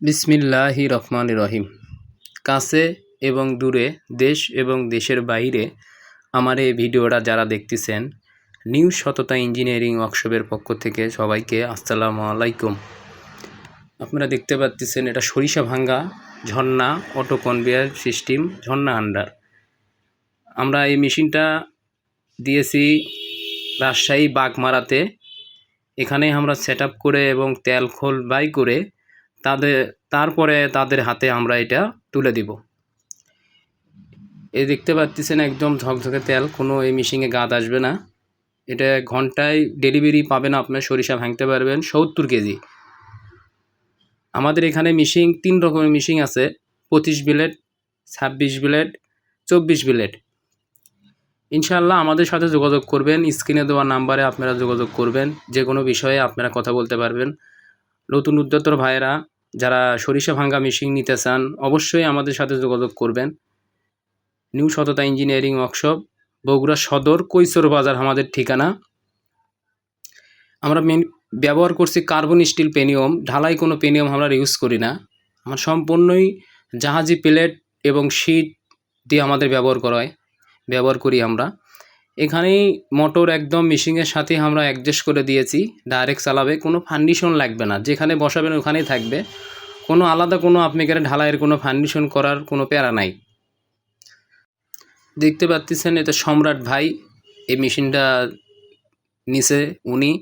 বিসমিল্লাহি রহমান রহিম। কাছে এবং দূরে, দেশ এবং দেশের বাইরে আমার এই ভিডিওটা যারা দেখতেছেন, নিউ সততা ইঞ্জিনিয়ারিং ওয়ার্কশপের পক্ষ থেকে সবাইকে আসসালামু আলাইকুম। আপনারা দেখতে পাচ্ছেন এটা সরিষা ভাঙ্গা Jharna auto conveyor system, Jharna under. আমরা এই মেশিনটা দিয়েছি রাজশাহী বাগমারাতে। এখানে আমরা সেট করে এবং তেল খোল বাই করে তাদের, তারপরে তাদের হাতে আমরা এটা তুলে দিব। এই দেখতে পাচ্ছেন একদম ঝকঝকে তেল, কোনো এই মিশিংয়ে গাদ আসবে না। এটা ঘন্টায় ডেলিভারি পাবেন আপনার সরিষা ভাঙতে পারবেন সত্তর কেজি। আমাদের এখানে মিশিং তিন রকমের মিশিং আছে, পঁচিশ বিলেট ছাব্বিশ বিলেট চব্বিশ বিলেট ইনশাল্লাহ আমাদের সাথে যোগাযোগ করবেন, স্ক্রিনে দেওয়া নাম্বারে আপনারা যোগাযোগ করবেন যে কোনো বিষয়ে আপনারা কথা বলতে পারবেন। নতুন উদ্যোক্তর ভাইয়েরা যারা সরিষা ভাঙ্গা মেশিন নিতে চান, অবশ্যই আমাদের সাথে যোগাযোগ করবেন। নিউ সততা ইঞ্জিনিয়ারিং ওয়ার্কশপ বগুড়া সদর, কৈশোর বাজার আমাদের ঠিকানা। আমরা মেন ব্যবহার করছি কার্বন স্টিল পেনিয়ম ঢালাই কোনো পেনিয়ম আমরা ইউজ করি না। আমার সম্পূর্ণই জাহাজি প্লেট এবং শীট দিয়ে আমাদের ব্যবহার করা হয়, ব্যবহার করি আমরা। এখানেই মোটর একদম মেশিনের সাথে আমরা অ্যাডজাস্ট করে দিয়েছি। ডাইরেক্ট চালাবে, কোনো ফান্ডিশন লাগবে না। যেখানে বসাবেন ওখানেই থাকবে। কোনো আলাদা কোনো আপনাকে ঢালাইয়ের কোনো ফান্ডিশন করার কোনো প্যারা নাই। দেখতে পাচ্ছেন এটা সম্রাট ভাই, এই মেশিনটা নিচে উনি।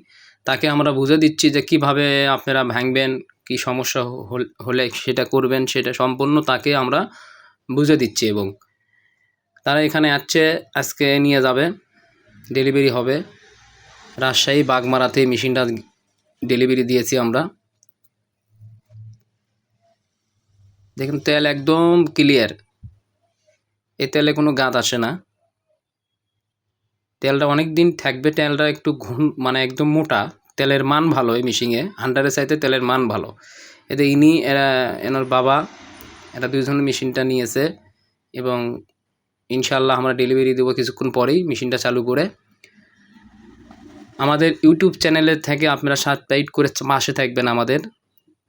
তাকে আমরা বুঝে দিচ্ছি যে কীভাবে আপনারা ভাঙবেন, কি সমস্যা হলে সেটা করবেন, সেটা সম্পূর্ণ তাকে আমরা বুঝে দিচ্ছি এবং তারা এখানে আসছে, আজকে নিয়ে যাবে। ডেলিভারি হবে। রাজশাহী বাগমারাতে মেশিনটা ডেলিভারি দিয়েছি আমরা। দেখুন, তেল একদম ক্লিয়ার এ তেলে কোনো গাঁত আসে না। তেলটা অনেক দিন থাকবে, তেলটা একটু ঘন মানে একদম মোটা। তেলের মান ভালো এই মিশিংয়ে হান্ডারের চাইতে তেলের মান ভালো। এতে ইনি, এরা, এনার বাবা, এরা দুইজন মেশিনটা নিয়েছে এবং ইনশাল্লাহ আমরা ডেলিভারি দেবো কিছুক্ষণ পরেই মেশিনটা চালু করে। আমাদের ইউটিউব চ্যানেলের থেকে আপনারা সাবস্ক্রাইব করে মাসে থাকবেন আমাদের।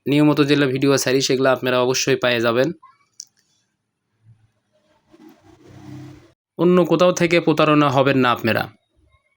নিয়মিত যেগুলো ভিডিও সারি সেগুলো আপনারা অবশ্যই পেয়ে যাবেন। অন্য কোথাও থেকে প্রতারণা হবেন না আপনারা।